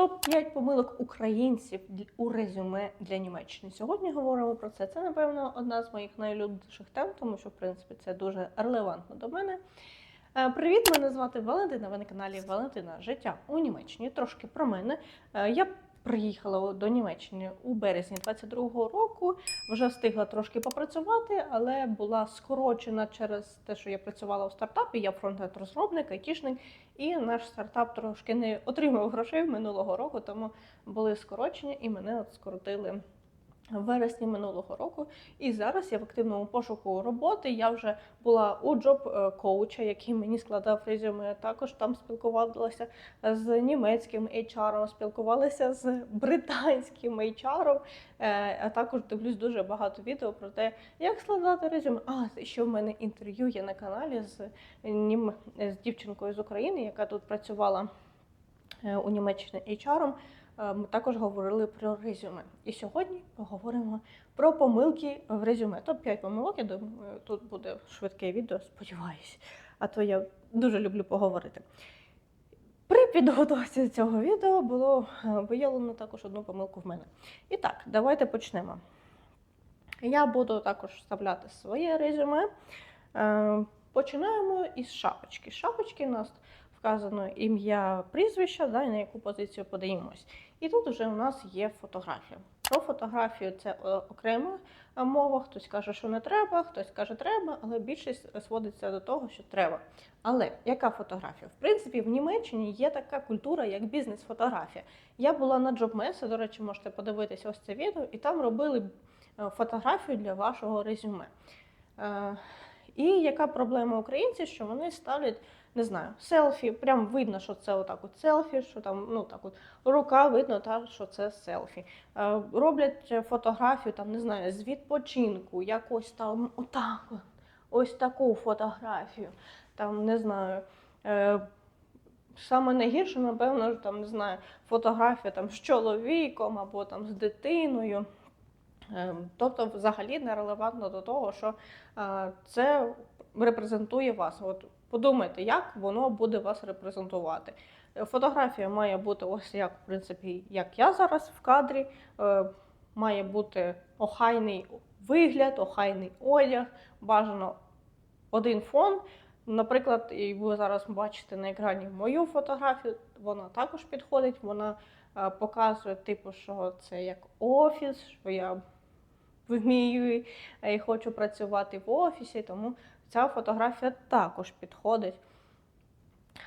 Топ-5 помилок українців у резюме для Німеччини. Сьогодні говоримо про це. Це, напевно, одна з моїх найлюбніших тем, тому що, в принципі, це дуже релевантно до мене. Е, Привіт, мене звати Валентина. Ви на каналі Валентина Життя у Німеччині. Трошки про мене. Е, Я приїхала до Німеччини у березні 22-го року. Вже встигла трошки попрацювати, але була скорочена через те, що я працювала у стартапі. Я фронтенд розробник, айтішник, і наш стартап трошки не отримав грошей минулого року, тому були скорочені і мене от скоротили. В вересні минулого року, і зараз я в активному пошуку роботи. Я вже була у джоб коуча, який мені складав резюме. Також там спілкувалася з німецьким HR, спілкувалася з британським HR, е, а також дивлюсь дуже багато відео про те, як складати резюме. А ще в мене інтерв'ю є на каналі з нім... з дівчинкою з України, яка тут працювала е, у Німеччині HR. Е, Ми також говорили про резюме. І сьогодні поговоримо про помилки в резюме. Топ-5 помилок, я думаю, тут буде швидке відео, сподіваюся. А то я дуже люблю поговорити. При підготовці цього відео було е, виявлено також одну помилку в мене. І так, давайте почнемо. Я буду також вставляти своє резюме. Е, Починаємо із шапочки. Шапочки у нас вказано ім'я прізвища, да, на яку позицію подаємось. І тут вже у нас є фотографія. Про фотографію це е, окрема е, мова. Хтось каже, що не треба, хтось каже, треба, але більшість сводиться до того, що треба. Але яка фотографія? В принципі, в Німеччині є така культура, як бізнес-фотографія. Я була на JobMess, до речі, можете подивитися ось це відео, і там робили е, фотографію для вашого резюме. І яка проблема українців, що вони ставлять, не знаю, селфі, прям видно, що це отак от селфі, що там, ну так от рука видно, та, що це селфі. Е, Роблять фотографію, там, не знаю, з відпочинку, якось там отак, от, ось таку фотографію. Там, не знаю. е, Саме найгірше, напевно, там, не знаю, фотографія там, з чоловіком або там, з дитиною. Ем, Тобто, взагалі нерелевантно до того, що е, це репрезентує вас. От подумайте, як воно буде вас репрезентувати. Е, Фотографія має бути ось як, в принципі, як я зараз в кадрі. Е, Має бути охайний вигляд, охайний одяг, бажано один фон. Наприклад, і ви зараз бачите на екрані мою фотографію, вона також підходить. Вона е, показує, типу, що це як офіс, що я вмію і хочу працювати в офісі, тому ця фотографія також підходить.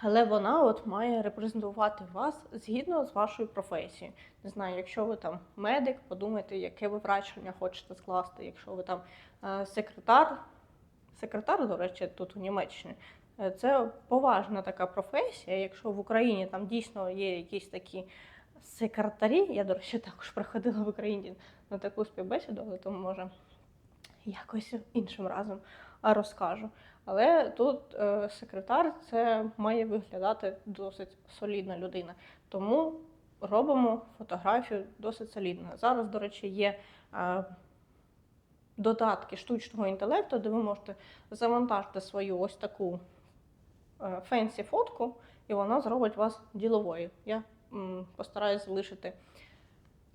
Але вона от має репрезентувати вас згідно з вашою професією. Не знаю, якщо ви там медик, подумайте, яке ви врачення хочете скласти. Якщо ви там е, секретар, секретар, до речі, тут у Німеччині, е, це поважна така професія. Якщо в Україні там дійсно є якісь такі секретарі, я, до речі, також приходила в Україні на таку співбесіду, але тому може якось іншим разом а, розкажу. Але тут е, секретар це має виглядати досить солідна людина. Тому робимо фотографію досить солідно. Зараз, до речі, є е, додатки штучного інтелекту, де ви можете завантажити свою ось таку е, фенсі фотку, і вона зробить вас діловою. Я м, постараюсь залишити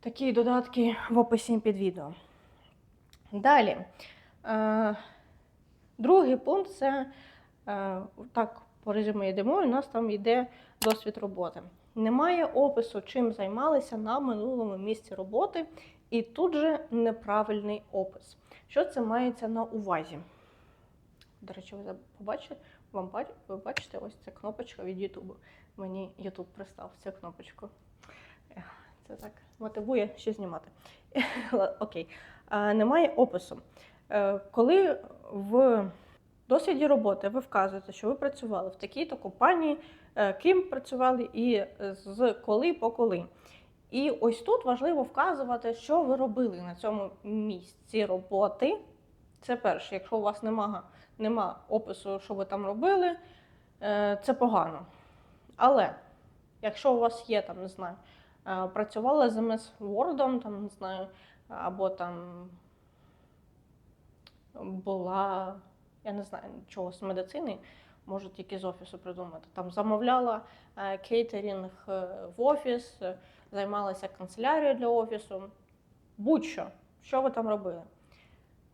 такі додатки в описі під відео. Далі. Е, другий пункт це е, так, по резюме йдемо, у нас там йде досвід роботи. Немає опису, чим займалися на минулому місці роботи, і тут же неправильний опис. Що це мається на увазі? До речі, ви побачите, вам ви бачите, ось ця кнопочка від Ютубу. Мені Ютуб пристав цю кнопочку. Це так мотивує ще знімати. Окей. Немає опису. Е, Коли в досвіді роботи ви вказуєте, що ви працювали в такій-то компанії, е, ким працювали і з коли по коли. І ось тут важливо вказувати, що ви робили на цьому місці роботи. Це перше, якщо у вас нема, нема опису, що ви там робили, е, це погано. Але якщо у вас є там, не знаю, працювали з MS Word, там, не знаю, або там була, я не знаю, чого з медицини, можу тільки з офісу придумати. Там замовляла е, кейтерінг е, в офіс, е, займалася канцелярією для офісу. Будь-що, що ви там робили.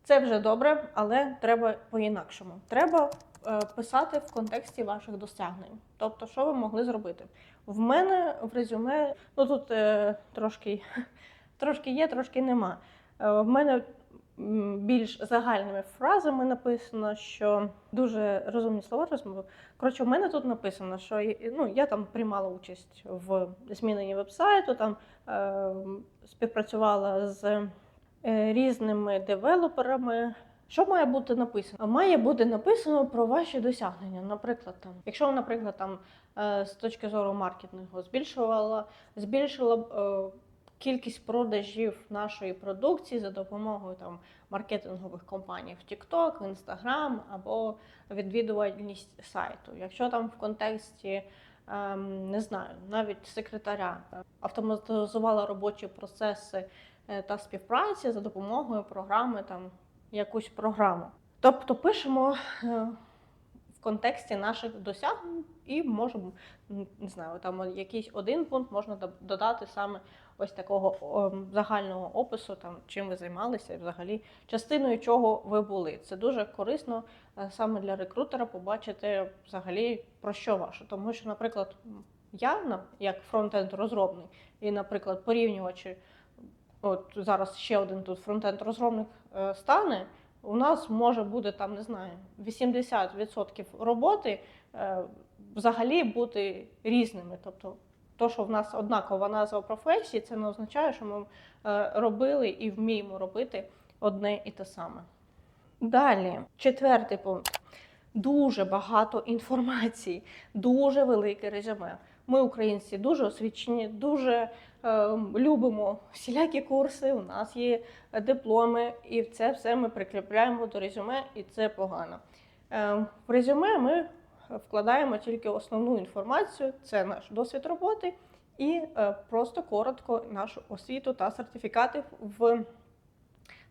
Це вже добре, але треба по-інакшому. Треба писати в контексті ваших досягнень. Тобто, що ви могли зробити. В мене в резюме, ну тут е, трошки, трошки є, трошки нема. Е, в мене більш загальними фразами написано, що дуже розумні слова розмови. Коротше, в мене тут написано, що ну, я там приймала участь в зміненні вебсайту, там е, співпрацювала з е, різними девелоперами. Що має бути написано? Має бути написано про ваші досягнення. Наприклад, там, якщо наприклад, там е, з точки зору маркетингу збільшувала, збільшила е, кількість продажів нашої продукції за допомогою там маркетингових компаній в TikTok, в Instagram або відвідувальність сайту. Якщо там в контексті ем, не знаю, навіть секретаря е, автоматизувала робочі процеси е, та співпраці за допомогою програми, там якусь програму. Тобто пишемо е, контексті наших досягнень і можемо не знаю, там якийсь один пункт можна додати саме ось такого загального опису, там чим ви займалися, і взагалі частиною чого ви були. Це дуже корисно е, саме для рекрутера побачити взагалі про що ваше. Тому що, наприклад, я як фронтенд розробник, і, наприклад, порівнювачі, от зараз ще один тут фронтенд розробник е, стане. У нас може бути там, не знаю, 80% роботи е, взагалі бути різними. Тобто, то, що в нас однакова назва професії, це не означає, що ми е, робили і вміємо робити одне і те саме. Далі, четвертий пункт. Дуже багато інформації, дуже велике резюме. Ми, українці, дуже освічені, дуже е, любимо всілякі курси. У нас є дипломи, і це все ми прикріпляємо до резюме, і це погано. Е, в резюме ми вкладаємо тільки основну інформацію: це наш досвід роботи, і е, просто коротко нашу освіту та сертифікати в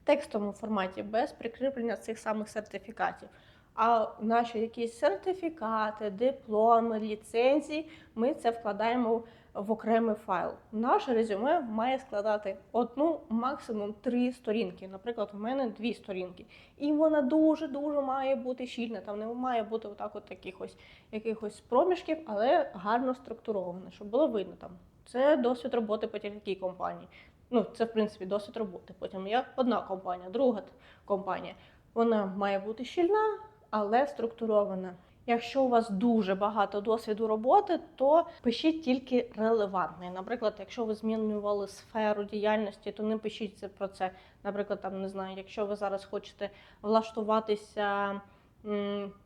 текстовому форматі без прикріплення цих самих сертифікатів. А наші якісь сертифікати, дипломи, ліцензії, ми це вкладаємо в окремий файл. Наше резюме має складати одну, максимум три сторінки. Наприклад, у мене дві сторінки. І вона дуже дуже має бути щільна. Там не має бути отак от якихось, якихось проміжків, але гарно структурована, щоб було видно там. Це досвід роботи по такій компанії. Ну, це в принципі досвід роботи. Потім є одна компанія, друга компанія. Вона має бути щільна, але структурована. Якщо у вас дуже багато досвіду роботи, то пишіть тільки релевантний. Наприклад, якщо ви змінювали сферу діяльності, то не пишіть про це. Наприклад, там не знаю, якщо ви зараз хочете влаштуватися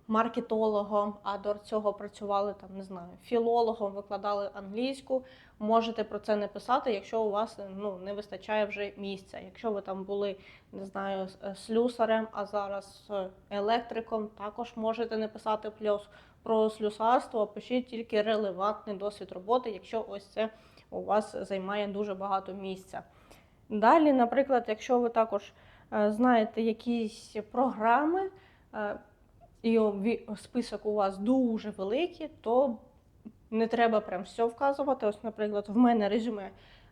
маркетологом, а до цього працювали там, не знаю, філологом, викладали англійську, можете про це не писати, якщо у вас ну, не вистачає вже місця. Якщо ви там були, не знаю, е, слюсарем, а зараз е, електриком, також можете не писати плюс про слюсарство, пишіть тільки релевантний досвід роботи, якщо ось це у вас займає дуже багато місця. Далі, наприклад, якщо ви також е, знаєте якісь програми, і список у вас дуже великий, то не треба прям все вказувати. Ось, наприклад, в мене резюме.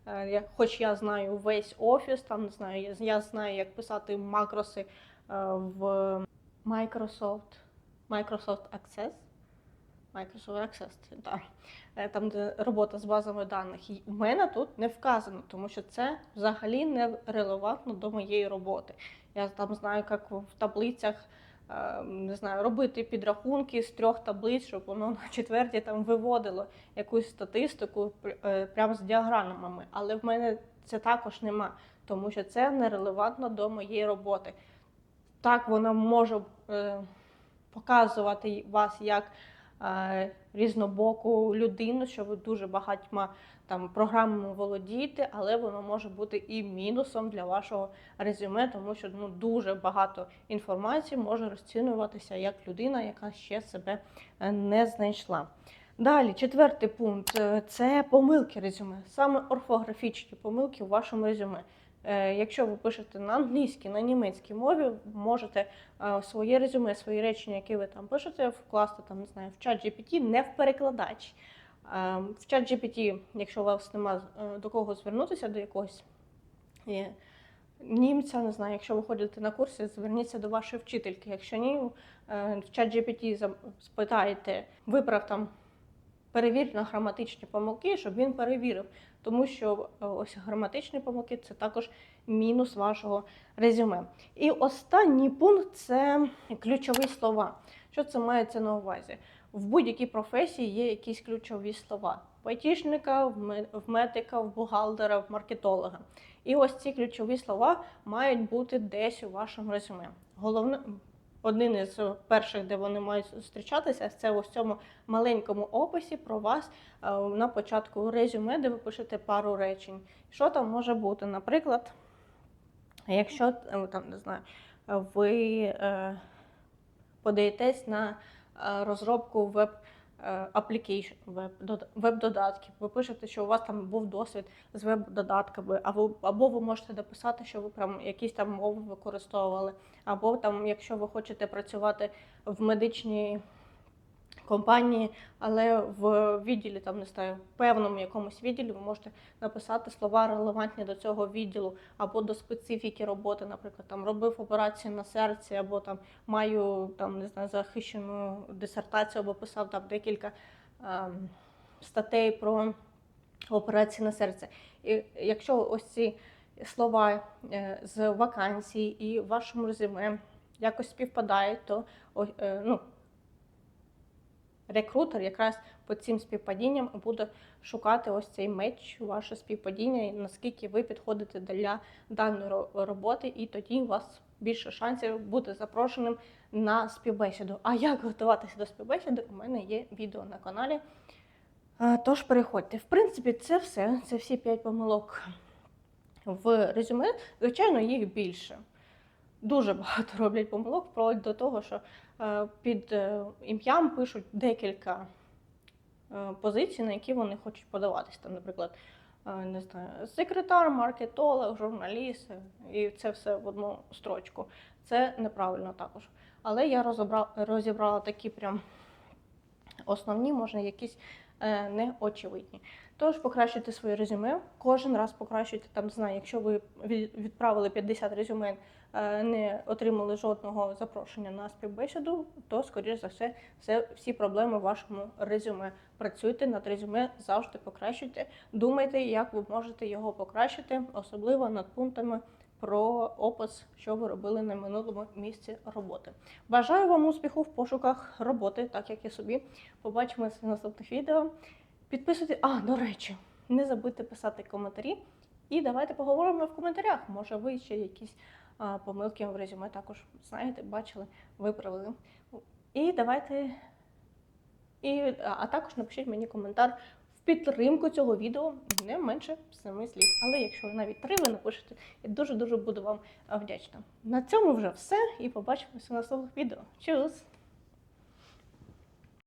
е, Хоч я знаю весь офіс, там не знаю, я, знаю, як писати макроси е, в Microsoft, Microsoft Access. Microsoft Access, так. Е, Там, де робота з базами даних. У мене тут не вказано, тому що це взагалі не релевантно до моєї роботи. Я там знаю, як в таблицях не знаю, робити підрахунки з трьох таблиць, щоб воно на четвертій там виводило якусь статистику е, прямо з діаграмами. Але в мене це також нема, тому що це нерелевантно до моєї роботи. Так, вона може е, показувати вас як е, різнобоку людину, що ви дуже багатьма там програмами володієте, але воно може бути і мінусом для вашого резюме, тому що ну дуже багато інформації може розцінюватися як людина, яка ще себе е, не знайшла. Далі, четвертий пункт е, це помилки резюме, саме орфографічні помилки у вашому резюме. Е, Якщо ви пишете на англійській, на німецькій мові, можете е, своє резюме, свої речення, які ви там пишете, вкласти там, не знаю, в чат GPT, не в перекладач. Е, В чат GPT, якщо у вас нема до кого звернутися, до якогось німця, не знаю, якщо ви ходите на курси, зверніться до вашої вчительки. Якщо ні, в чат GPT спитаєте, виправ там перевір на граматичні помилки, щоб він перевірив. Тому що е, ось граматичні помилки це також мінус вашого резюме. І останній пункт це ключові слова. Що це мається на увазі? В будь-якій професії є якісь ключові слова: в айтішника, в медика, в бухгалтера, в маркетолога. І ось ці ключові слова мають бути десь у вашому резюме. Головне, один із перших, де вони мають зустрічатися, це ось цьому маленькому описі про вас е, на початку резюме, де ви пишете пару речень. Що там може бути? Наприклад, якщо е, там не знаю, ви е, подаєтесь на розробку веб е, дода- веб-додатків, ви пишете, що у вас там був досвід з веб-додатками, або, або ви можете дописати, що ви прям якісь там мови використовували, або там, якщо ви хочете працювати в медичній компанії, але в відділі, там не знаю, в певному якомусь відділі ви можете написати слова релевантні до цього відділу, або до специфіки роботи, наприклад, там робив операцію на серці, або там маю там не знаю захищену дисертацію, або писав там декілька ем, статей про операції на серце. І якщо ось ці слова е, з вакансій і в вашому резюме якось співпадають, то е, ну, рекрутер якраз по цим співпадінням буде шукати ось цей меч, ваше співпадіння, і наскільки ви підходите для даної роботи, і тоді у вас більше шансів бути запрошеним на співбесіду. А як готуватися до співбесіди? У мене є відео на каналі. Тож переходьте. В принципі, це все. Це всі п'ять помилок в резюме. Звичайно, їх більше. Дуже багато роблять помилок, вплоть до того, що під е, ім'ям пишуть декілька е, позицій, на які вони хочуть подаватись. Там, наприклад, е, не знаю, секретар, маркетолог, журналіст, е, і це все в одну строчку. Це неправильно також. Але я розібрала, розібрала такі прям основні, можна якісь е, неочевидні. Тож покращуйте своє резюме. Кожен раз покращуйте там, знаю, якщо ви відправили 50 резюме, е, не отримали жодного запрошення на співбесіду, то скоріш за все, це всі проблеми в вашому резюме. Працюйте над резюме, завжди покращуйте. Думайте, як ви можете його покращити, особливо над пунктами. Про опис, що ви робили на минулому місці роботи. Бажаю вам успіху в пошуках роботи, так як і собі. Побачимося в наступних відео. Підписуйтесь. А, до речі, не забудьте писати коментарі. І давайте поговоримо в коментарях. Може, ви ще якісь помилки в резюме також знаєте, бачили, виправили. І давайте. І, а також напишіть мені коментар в підтримку цього відео не менше семи слів. Але якщо навіть три ви напишете, я дуже дуже буду вам вдячна. На цьому вже все. І побачимося в наступних відео. Чус!